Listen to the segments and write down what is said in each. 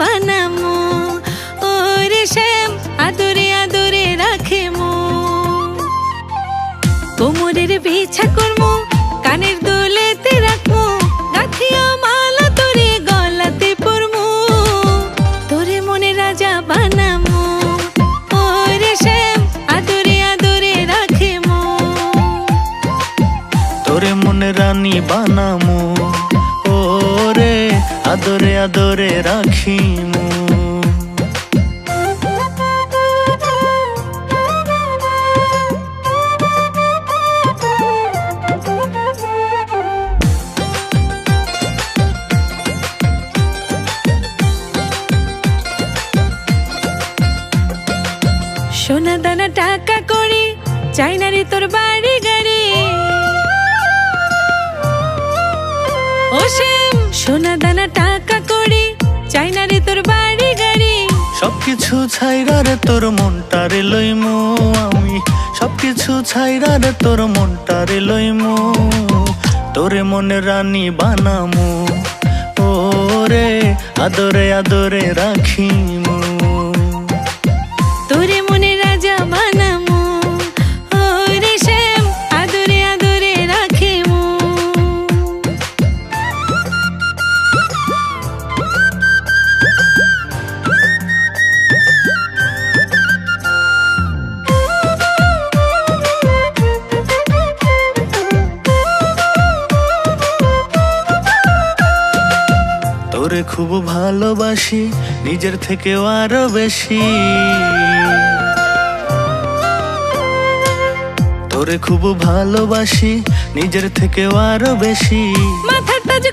বানামো। ওরে শ্যাম, আদরে আদরে রাখে মো কোমরের বিছা করমো, কানের দোলেতে রাখব গাথিয়া মালা তোরে গলাতে পরমো। তোরে মনে রাজা বানামো। ওরে শ্যাম, আদরে আদরে রাখে মো তোরে মনে রানী বানামো। ওরে আদরে আদরে রাখিমু। সোনা দানা টাকা করি চাই না রে তোর বাড়ি গাড়ি। ও শ্যাম সোনা দানা টাকা করে চাই না রে তোর বাড়ি গাড়ি। সবকিছু ছাইরা রে তোর মনটা রে লইমু আমি। সবকিছু ছাইরা রে তোর মনটা রে লইমু, তোরে মনে রানী বানামু। ও রে আদরে আদরে রাখিমু। তোরে খুব ভালোবাসি, নিজের থেকে আরও বেশি। তোরে খুব ভালোবাসি, নিজের থেকে আরও বেশি। মাথার তাজ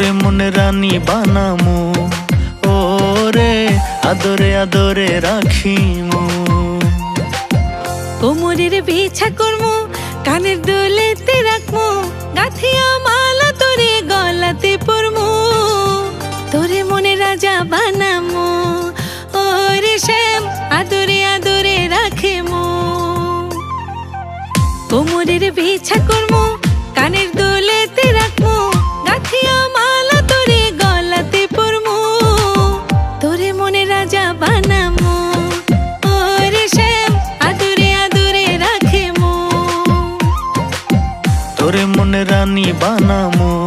তোরে মনে রানী বানামু। ও রে আদরে আদরে রাখিমু। কোমরের বিছা করমু, কানের দোলেতে রাখমু, গাথিয়া মালা তোরে গলাতে পরমু। তোরে মনে রাজা বানামু ও রে শ্যাম আদরে আদরে রাখেমু। কোমরের বিছা করমু, কানের দোলেতে তোরে মনে রানী বানামু।